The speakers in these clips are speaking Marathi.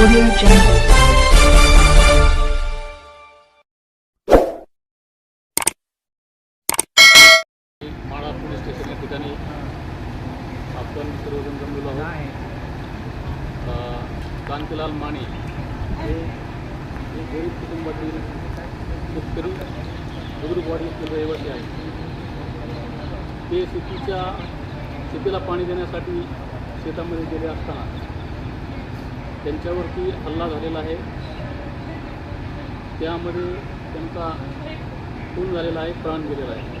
Audio Jungle. Mala police station या ठिकाणी आपण सर्वजण जमलेलो आहोत. कांतीलाल माने हे गरीब कुटुंबातील शेतकरी बुद्रुकवाडी येथील रहिवासी आहेत. ते शेतीच्या शेतीला पाणी देण्यासाठी शेतामध्ये गेले असताना त्यांच्यावरती हल्ला झालेला आहे. त्यामध्ये त्यांचा खून झालेला आहे प्राण गेलेला आहे.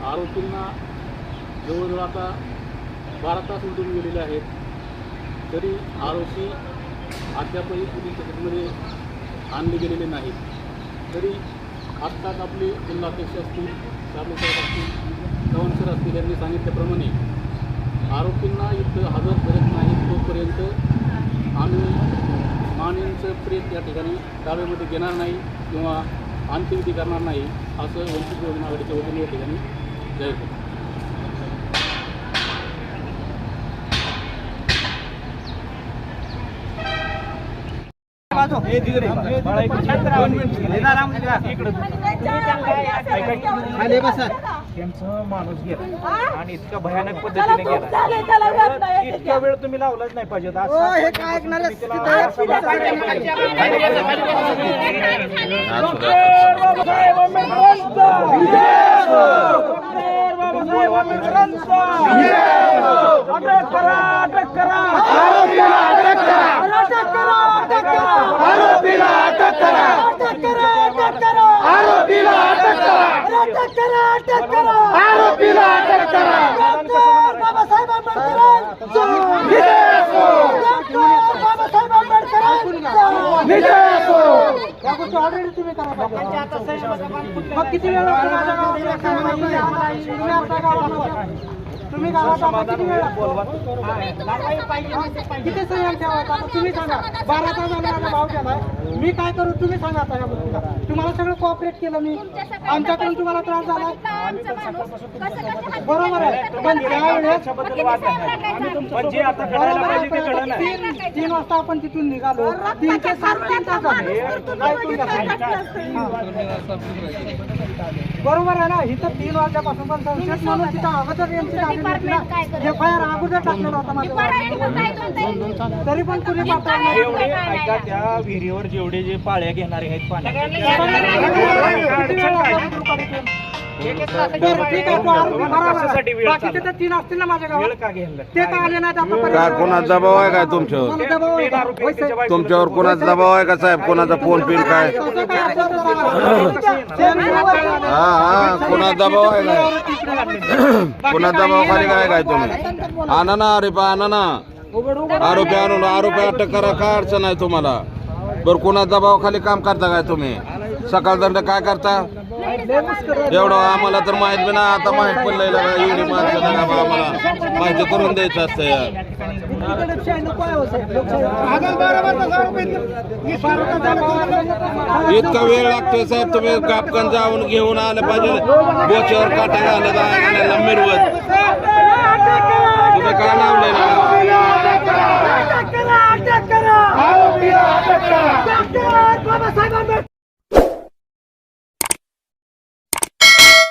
आरोपींना जवळजवळ आता बारा तास उलटून गेलेले आहेत. तरी आरोपी अद्यापही पोलीस स्टेशनमध्ये आणले गेलेले नाहीत. तरी आत्ताच आपले जिल्हाध्यक्ष असतील साहेब असतील चव्हाणसर असतील यांनी सांगितल्याप्रमाणे आरोपींना इथं हजर करत नाही तोपर्यंत आम्ही मानेंचं प्रेत या ठिकाणी दाव्यामध्ये घेणार नाही किंवा अंत्यविधी करणार नाही असं वंचित बहुजन आघाडीच्या वतीने या ठिकाणी जाहीर करतो. त्यांचं माणूस गेला आणि इतका भयानक पद्धतीने गेला इतका वेळ तुम्ही लावलाच नाही पाहिजे आज हे काय ऐकणार अटक करा अटक करा अटक करा अटक करा आरोपीला अटक करा अटक करा अटक करा आरोपीला अटक करा अटक करा अटक करा. आरोपीला अटक करा. बाबासाहेब असो या गोष्टी ऑलरेडी तुम्ही करा पाहिजे. मग किती वेळ तुम्ही गावात आला किती वेळ लागतो? किती संयम ठेवायचा आता? तुम्ही सांगा. बारा तास झाले माझा भाव केलाय मी काय करू? तुम्ही सांगा आता या गोष्टीला. तुम्हाला सगळं कोऑपरेट केलं मी. आमच्याकडून तुम्हाला त्रास झाला बरोबर आहे. पण त्यावेळेस आता तीन तीन वाजता आपण तिथून निघालो. सात तीन तास. बरोबर आहे ना? इथं तीन वाजल्यापासून पण म्हणून तिथं अगोदर एमसी एफ आय आर अगोदर टाकलेला होता माझ्या तरी पण तुम्ही एवढे ऐका त्या विहिरीवर जेवढे जे पाळ्या घेणारे आहेत बरं, ठीक आहे, तो आरोपी बरोबर. आहे. बाकीचे तर तीन असतील ना माझ्या गावात. का घ्यायला ते का आले नाहीत का आतापर्यंत कोणाचा दबाव आहे काय तुमच्यावर? मला दबाव आहे का? होय, तुमच्यावर कोणाचा दबाव आहे का साहेब? कोणाचा फोन पिन काय तसं काय असेल तर सांगा. हा हा कोणाचा दबाव आहे काय? कोणा दबाव खाली काय काय तुम्ही? आणा ना आरोपी आणा ना. आरोपी आणून आरोपी अटक करा काय अडचण आहे तुम्हाला? बरं कोणा दबावाखाली काम करता काय तुम्ही? सकाळ दंड काय करता? एवढं आम्हाला तर माहीत बी ना आता माहीत पडलंय का एवढी माणसं नाही का आम्हाला. माहिती करून द्यायचं असतं यार इतका वेळ लागतोय साहेब. तुम्ही कापकन जाऊन घेऊन आलं पाहिजे. बोच्यावर काटा घालत मिरवत तुम्ही काय लावलंय ना